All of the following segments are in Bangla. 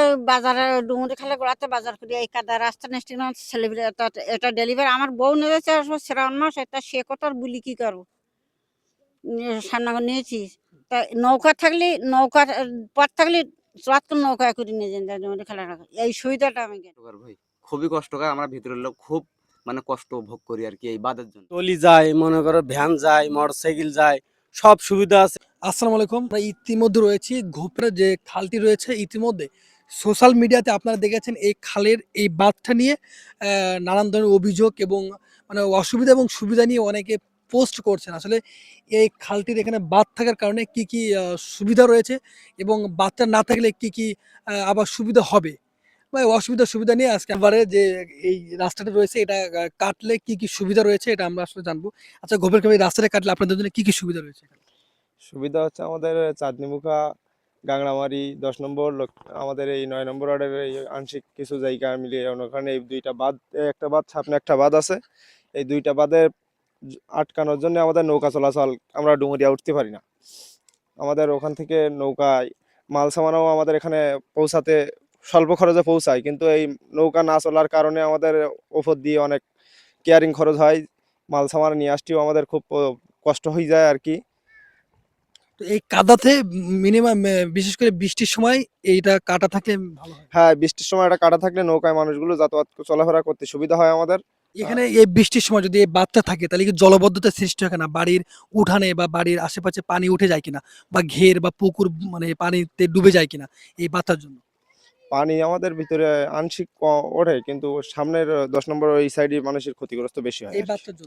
ওই বাজারে ডুমুরি খালে গোড়াতে বাজার করি এই কাদা রাস্তা নেস্টি ছেলেপিলে এটা ডেলিভারি আমার বউ নিয়েছে শ্রাবণ মাস এটা সে কথার বলি কি করব? সামনে নিয়েছি তা নৌকা থাকলে নৌকা পথ থাকলে করে নৌকা করে নিয়ে যান ডুমুরি খেলা এই সুবিধাটা আমি ভাই খুবই কষ্টকর আমরা ভিতরের লোক খুব মানে কষ্ট ভোগ করি আর কি এই বাদের জন্য। টলি যায় মনে করো ভ্যান যায় মোটরসাইকেল যায় সব সুবিধা আছে। আসসালামু আলাইকুম আমরা ইতিমধ্যে রয়েছি ঘোপড়া যে খালটি রয়েছে ইতিমধ্যে সোশ্যাল মিডিয়াতে আপনারা দেখেছেন এই খালের এই বাঁধটা নিয়ে নানান ধরনের অভিযোগ এবং মানে অসুবিধা এবং সুবিধা নিয়ে অনেকে পোস্ট করছেন। আসলে এই খালটির এখানে বাঁধ থাকার কারণে কি কি সুবিধা রয়েছে এবং বাঁধটা না থাকলে কি কি আবার সুবিধা হবে? বা অসুবিধা সুবিধা নিয়ে আজকে এবারে যে এই রাস্তাটা রয়েছে, এটা কাটলে কি কি সুবিধা রয়েছে এটা আমরা আসলে জানব। আচ্ছা গোপের এই রাস্তাটা কাটলে আপনাদের জন্য কি কি সুবিধা রয়েছে সুবিধা হচ্ছে আমাদের চাঁদনিমুখা গাংড়ামারি দশ নম্বর আমাদের এই নয় নম্বর ওয়ার্ডের এই আংশিক কিছু জায়গা মিলিয়ে ওখানে এই দুইটা বাঁধ, একটা বাঁধ, সামনে একটা বাঁধ আছে। এই দুইটা বাঁধে আটকানোর জন্য আমাদের নৌকা চলাচল আমরা ডুমুরিয়া উঠতে পারি না। আমাদের ওখান থেকে নৌকায় মাল সামানও আমাদের এখানে পৌঁছাতে স্বল্প খরচে পৌঁছায়, কিন্তু এই নৌকা না চলার কারণে আমাদের ওপর দিয়ে অনেক কেয়ারিং খরচ হয়। মাল সামান নিয়ে আসতেও আমাদের খুব কষ্ট হয়ে যায় আর কি। তো এই কাদাতে মিনিমাম বিশেষ করে বৃষ্টির সময় এইটা কাটা থাকলে ভালো হয়। হ্যাঁ বৃষ্টির সময় এটা কাটা থাকলে নৌকায় মানুষগুলো যাতায়াত চলাফেরা করতে সুবিধা হয় আমাদের। এখানে এই বৃষ্টির সময় যদি এই বাচ্চা থাকে তাহলে কি জলবদ্ধতার সৃষ্টি হয় না বাড়ির উঠানে বা বাড়ির আশেপাশে পানি উঠে যায় কিনা? বা ঘের বা পুকুর মানে পানিতে ডুবে যায় কিনা এই বাচ্চার জন্য? পানি আমাদের ভিতরে আংশিক ওঠে কিন্তু সামনের দশ নম্বর ওই সাইডে মানুষের ক্ষতিগ্রস্ত বেশি হয়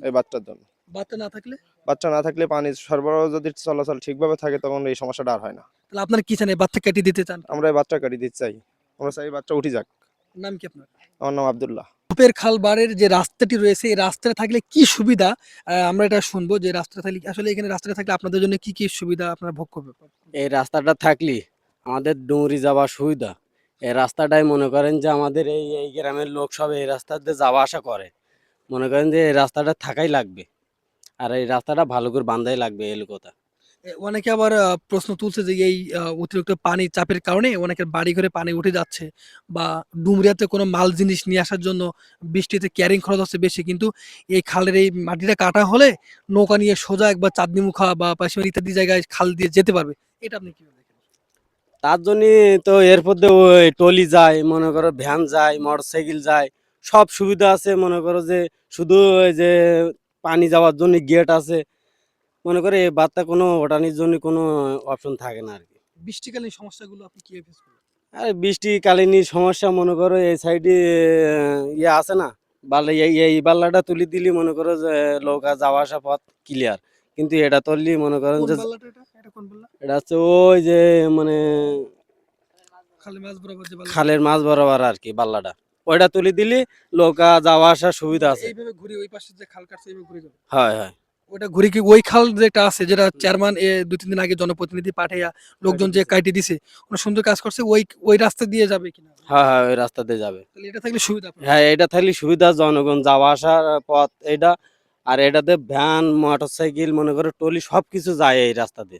এই বাচ্চার জন্য? বাচ্চা না থাকলে? বাচ্চা না থাকলে পানির সরবরাহ যদি চলাচল ঠিকভাবে থাকে তখন এই সমস্যাটা আর হয় না। তাহলে আপনার কি চান এই বাচ্চা কেটে দিতে চান? আমরা এই বাচ্চা কাটিয়ে দিতে চাই। আমরা চাই বাচ্চা উঠে যাক। নাম কি আপনার? আমার নাম আবদুল্লাহ। রূপের খাল বারের যে রাস্তাটি রয়েছে এই রাস্তাটা থাকলে কি সুবিধা? আমরা এটা শুনব যে রাস্তা থাকলে আসলে এখানে রাস্তাটা থাকলে আপনাদের জন্য কি কি সুবিধা আপনারা ভোগ করবে এই রাস্তাটা থাকলে আমাদের ডুমরি যাওয়ার সুবিধা। এই রাস্তাটাই মনে করেন যে আমাদের এই এই গ্রামের লোক সব এই রাস্তা দিয়ে যাওয়া আসা করে। মনে করেন যে এই রাস্তাটা থাকাই লাগবে। আর এই রাস্তাটা ভালো করে বান্ধাই লাগবে এই কথা অনেকে আবার প্রশ্ন তুলছে যে এই অতিরিক্ত পানি চাপের কারণে অনেকের বাড়ি ঘরে পানি উঠে যাচ্ছে বা ডুমরিয়াতে কোনো মাল জিনিস নিয়ে আসার জন্য বৃষ্টিতে ক্যারিং খরচ হচ্ছে বেশি। কিন্তু এই খালের এই মাটিটা কাটা হলে নৌকা নিয়ে সোজা একবার চাঁদনিমুখা বা পাশে ইত্যাদি জায়গায় খাল দিয়ে যেতে পারবে। এটা আপনি কি তার জন্য তো এর মধ্যে ওই টলি যায় মনে করো ভ্যান যায় মোটরসাইকেল যায় সব সুবিধা আছে মনে করো যে শুধু ওই যে পানি যাওয়ার জন্য গেট আছে মনে করে এই বাচ্চা কোনো ওঠানির জন্য কোনো অপশন থাকে না আর কি বৃষ্টিকালীন সমস্যাগুলো আপনি কীভাবে ফেস করেন আর বৃষ্টিকালীন সমস্যা মনে করো এই সাইডে ইয়ে আছে না বাল্লা এই এই বাল্লাটা তুলি দিলি মনে করো যে নৌকা যাওয়া আসা পথ ক্লিয়ার কিন্তু এটা তুললি মনে করেন যে এটা? হচ্ছে ওই যে মানে খালের মাছ বরাবর আর কি বাল্লাটা। ওইটা তুলি দিলি নৌকা যাওয়া আসার সুবিধা আছে। এইভাবে ঘুরে ওই পাশে যে খাল কাটছে এইভাবে ঘুরে হয় হয়। ওটা ঘুরে কি ওই খাল যেটা আছে যেটা চেয়ারম্যান দুই তিন দিন আগে জনপ্রতিনিধি পাঠাইয়া লোকজন যে কাটি দিছে ওরা সুন্দর কাজ করছে ওই ওই রাস্তা দিয়ে যাবে কিনা? হ্যাঁ হ্যাঁ ওই রাস্তাতে যাবে। এটা থাকলে সুবিধা। হ্যাঁ এটা থাকলে সুবিধা জনগণ যাওয়া আসার পথ এটা আর এটাতে ভ্যান মোটর সাইকেল মনে করে টলি সব কিছু যায় এই রাস্তাতে।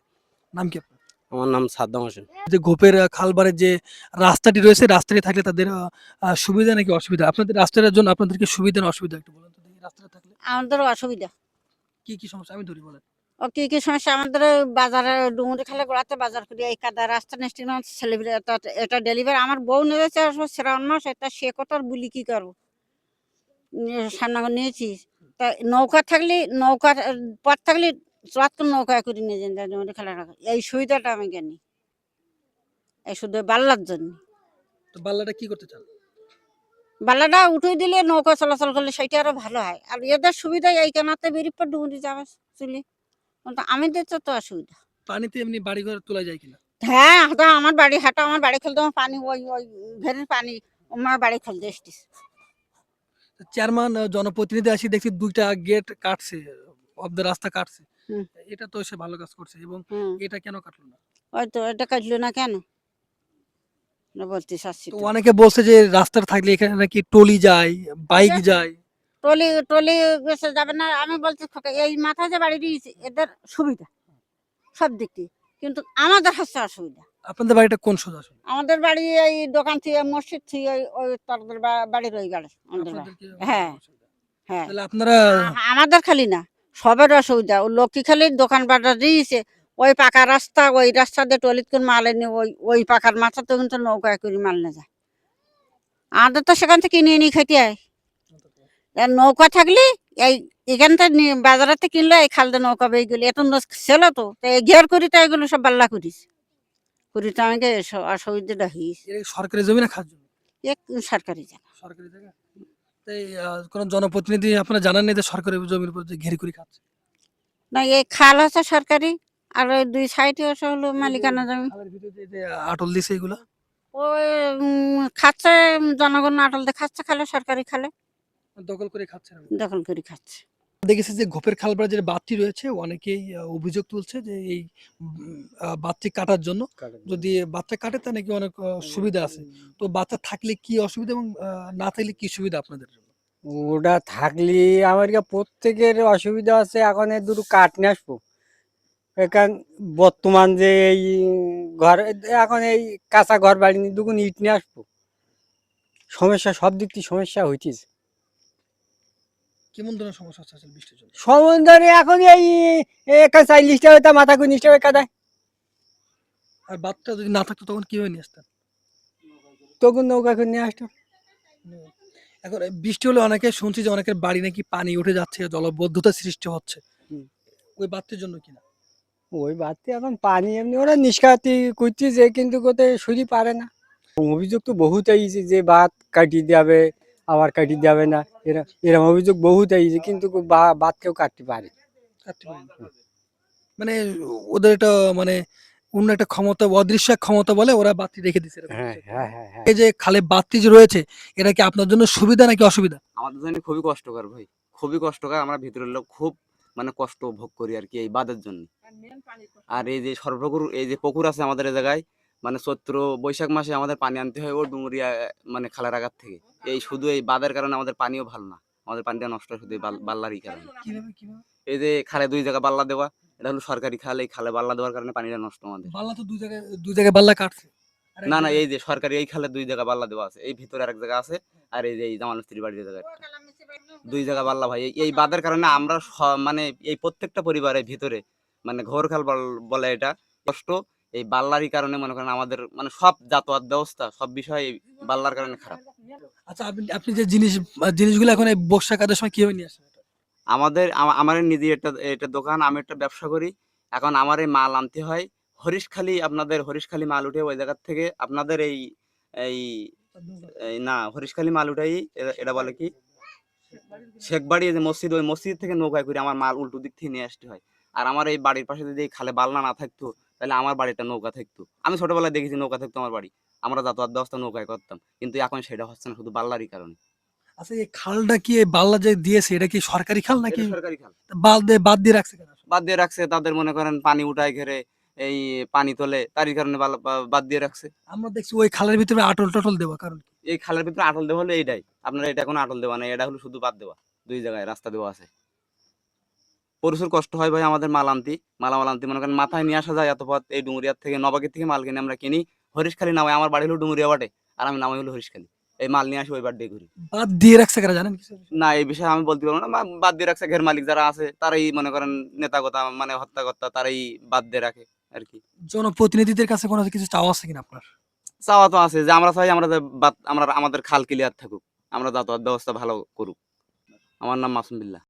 নাম কি আপনার? আমার নাম সাদ্দাম হোসেন। যে গোপের আহ, খালবারের যে রাস্তাটি রয়েছে রাস্তাটি থাকলে তাদের আহ, আহ, সুবিধা নাকি অসুবিধা? আপনাদের রাস্তাটার জন্য আপনাদেরকে সুবিধা না অসুবিধা একটু বলুন তো দেখি রাস্তাটা থাকলে। আমাদের অসুবিধা। কি কি সমস্যা? আমি ধরি বলেন। ও কি কি সমস্যা? আমাদের ওই বাজারে ডুমুরি খালে গোড়াতে বাজার করি এই কাদা রাস্তা নেস্টি ছেলেপিলে এটা ডেলিভারি আমার বউ নিয়েছে শ্রাবণ মাস এটা সে কথার বলি কি করব? সামনে নিয়েছি তা নৌকা থাকলে নৌকা পথ থাকলে করে নৌকা করে নিয়ে যান ডুমুরি খেলা রাখা। এই সুবিধাটা আমি জানি। এই শুধু বাল্লার জন্য। তো বাল্লাটা কি করতে চান? বাল্লাটা উঠে দিলে নৌকা চলাচল করলে সেটা আরও ভালো হয়। আর এদের সুবিধা এই কেনাতে বেরিয়ে পর ডুমুরি যাবে চলে। কিন্তু আমাদের তো তো অসুবিধা। পানিতে এমনি বাড়ি ঘর তোলা যায় কিনা? হ্যাঁ হাঁটা আমার বাড়ি হাঁটা আমার বাড়ি খেলতে আমার পানি ওই ওই ঘেরের পানি আমার বাড়ি খেলতে এসছিস চেয়ারম্যান জনপ্রতিনিধি আসি দেখছি দুইটা গেট কাটছে অব দ্য রাস্তা কাটছে। এটা তো সে ভালো কাজ করছে এবং এটা কেন কাটলো না? ওই তো এটা কাটলো না কেন? না বলতে চাচ্ছি। অনেকে বলছে যে রাস্তাটা থাকলে এখানে নাকি টলি যায় বাইক যায়। টলি টলি গেছে যাবে না আমি বলছি এই মাথায় যে বাড়ি দিয়েছি এদের সুবিধা। সব দিক দিয়ে। কিন্তু আমাদের হচ্ছে অসুবিধা। আপনাদের বাড়িটা কোন সোজা? আমাদের বাড়ি এই দোকান থেকে মসজিদ থেকে ওই ওই তোদের বা- বাড়ির ওই বাড়ি আমাদের বাড়ি। হ্যাঁ। হ্যাঁ। তাহলে আপনারা আ- আমাদের খালি না সবের অসুবিধা। ও লক্ষ্মী খালি দোকান বাজার দিয়েছে ওই পাকা রাস্তা ওই রাস্তা দিয়ে টলিত করে মাল এনে ওই ওই পাকার মাথা তো কিন্তু নৌকায় করে মাল নিয়ে যায়। আমাদের তো সেখান থেকে কিনে এনে খেতে হয়। আর নৌকা থাকলে এই এখান থেকে বাজারেতে কিনলে এই খালদে নৌকা বেয়ে গেলে এত ছিল তো তো এই ঘের করি তো এগুলো সব বাল্লা করিস। তো আমাকে এসব অসুবিধাটা হয়েছে সরকারি জমি না জমি? এক সরকারি জায়গা। সরকারি জায়গা? তাই কোনো জনপ্রতিনিধি আপনারা জানান না যে সরকারি জমির উপর যে ঘেরি করে খাচ্ছে? না এই খাল হচ্ছে সরকারি আর ওই দুই সাইডে হচ্ছে হলো মালিকানা জমি। আটল দিছে এগুলো? ওই খাচ্ছে জনগণ আটল দিয়ে খাচ্ছে খালে সরকারি খালে। দখল করে খাচ্ছে দখল করে খাচ্ছে। দেখেছি যে ঘোপের খালপাড়ে যে বাঁধটি রয়েছে অনেকেই অভিযোগ তুলছে যে এই বাঁধটি কাটার জন্য। যদি বাচ্চা কাটে তা নাকি অনেক সুবিধা আছে। তো বাচ্চা থাকলে কি অসুবিধা এবং না থাকলে কি সুবিধা আপনাদের? ওটা থাকলে আমার কাছে প্রত্যেকের অসুবিধা আছে এখন দুটো কাঠ নিয়ে আসব। এখান বর্তমান যে এই ঘর এখন এই কাঁচা ঘর বাড়ি নিয়ে দুগুণ ইট নিয়ে আসব। সমস্যা সব দিক থেকে সমস্যা হইতেছে। কেমন ধরনের সমস্যা হচ্ছে আসলে বৃষ্টির জন্য? সমুদ্রে এখন এই একা চাইলিশটা হইতা মাথা কুনিশটা হয়ে কাদায়। আর বাচ্চা যদি না থাকতো তখন কীভাবে নিয়ে আসতেন? তখন নৌকা করে নিয়ে আসতো। এখন বৃষ্টি হলে অনেকে শুনছি যে অনেকের বাড়ি নাকি পানি উঠে যাচ্ছে জলবদ্ধতা সৃষ্টি হচ্ছে। ওই বাচ্চার জন্য কিনা ওই বাড়তে এখন পানি এমনি ওরা নিষ্কাতি করতেছে কিন্তু কোথায় সুরি পারে না। অভিযোগ তো বহুত আইছে যে বাদ কাটিয়ে দেবে আবার কাটিয়ে যাবে না। এরা এরকম অভিযোগ বহুত আইছে কিন্তু বাদ কেউ কাটতে পারে। মানে ওদের এটা মানে অন্য একটা ক্ষমতা অদৃশ্য ক্ষমতা বলে ওরা বাতি রেখে দিচ্ছে হ্যাঁ। হ্যাঁ হ্যাঁ এই যে খালে বাতি যে রয়েছে এটা কি আপনার জন্য সুবিধা নাকি অসুবিধা? আমাদের জন্য খুবই কষ্টকর ভাই। খুবই কষ্টকর। আমরা ভিতরের লোক খুব মানে কষ্ট ভোগ করি আর কি এই বাদের জন্য। আর এই যে সর্বপুকুর এই যে পুকুর আছে আমাদের জায়গায় মানে চৈত্র বৈশাখ মাসে আমাদের পানি আনতে হয় ও ডুমুরিয়া মানে খালার আগার থেকে। এই শুধু এই বাদের কারণে আমাদের পানিও ভালো না। আমাদের পানিটা নষ্ট হয় শুধু এই বাল্লারই কারণে। এই যে খালে দুই জায়গা বাল্লা দেওয়া এটা হলো সরকারি খাল এই খালে বাল্লা দেওয়ার কারণে পানিটা নষ্ট আমাদের। বাল্লা তো দুই জায়গায় দুই জায়গায় বাল্লা কাটছে। না না এই যে সরকারি এই খালে দুই জায়গা বাল্লা দেওয়া আছে। এই ভিতরে আরেক জায়গা আছে আর এই যে এই জামাল মিস্ত্রি বাড়ির জায়গা দুই জায়গা বাল্লা ভাই। এই- বাদের কারণে আমরা মানে এই প্রত্যেকটা পরিবারের ভিতরে মানে ঘর খাল বলে এটা। কষ্ট এই বাল্লারই কারণে মনে করেন আমাদের মানে সব যাতায়াত ব্যবস্থা সব বিষয় বাল্লার কারণে খারাপ। আচ্ছা আপনি আপনি যে জিনিস জিনিসগুলো এখন এই বর্ষাকালের সময় কীভাবে নিয়ে আসেন? আমাদের আমার নিজে একটা এটা দোকান আমি একটা ব্যবসা করি। এখন আমার এই মাল আনতে হয়। হরিশখালি আপনাদের হরিশখালি মাল উঠে ওই জায়গার থেকে আপনাদের এই এই এই না হরিশখালি মাল উঠাই এটা বলে কি? শেখবাড়ি যে মসজিদ ওই মসজিদ থেকে নৌকায় করে আমার মাল উল্টো দিক থেকে নিয়ে আসতে হয়। আর আমার এই বাড়ির পাশে যদি এই খালে বালনা না থাকতো তাহলে আমার বাড়িটা নৌকা থাকতো। আমি ছোটবেলায় দেখেছি নৌকা থাকতো আমার বাড়ি। আমরা যাতায়াত ব্যবস্থা নৌকায় করতাম। কিন্তু এখন সেটা হচ্ছে না শুধু বাল্লারই কারণে। আচ্ছা এই খালটা কি এই বাল্লা যে দিয়েছে এটা কি সরকারি খাল নাকি? সরকারি খাল। বাদ দিয়ে বাদ দিয়ে রাখছে বাদ দিয়ে রাখছে তাদের মনে করেন পানি উঠায় ঘেরে এই পানি তোলে তারই কারণে বাদ দিয়ে রাখছে। আমরা দেখছি ওই খালের ভিতরে আটল টাটল দেওয়া কারণ এই খালের ভিতরে আটল দেওয়া হলো এইটাই আপনার এটা কোনো আটল দেওয়া নেই এটা হলো শুধু বাদ দেওয়া। দুই জায়গায় রাস্তা দেওয়া আছে। প্রচুর কষ্ট হয় ভাই আমাদের মাল আনতি। মালামাল আনতি। মনে করেন মাথায় নিয়ে আসা যায় এত পথ এই ডুমুরিয়ার থেকে নবাগের থেকে মাল কিনে আমরা কিনি। হরিশখালি নামাই আমার বাড়ি হলো ডুমুরিয়া বাটে আর আমি নামাই হলো হরিশখালি। এই মাল নিয়ে আসি ওই দিয়ে ঘুরি। বাদ দিয়ে রাখছে কেন জানেন না এই বিষয়ে আমি বলতে পারব না। বাদ দিয়ে রাখছে ঘের মালিক যারা আছে তারাই মনে করেন নেতাগতা মানে হত্যা হত্যাকর্তা তারাই বাদ দিয়ে রাখে আর কি। জনপ্রতিনিধিদের কাছে কোনো কিছু চাওয়া আছে কিনা আপনার? চাওয়া তো আছে। যে আমরা চাই আমরা যে আমরা আমাদের খাল ক্লিয়ার থাকুক। আমরা যাতায়াত ব্যবস্থা ভালো করুক। আমার নাম মাসুম বিল্লাহ।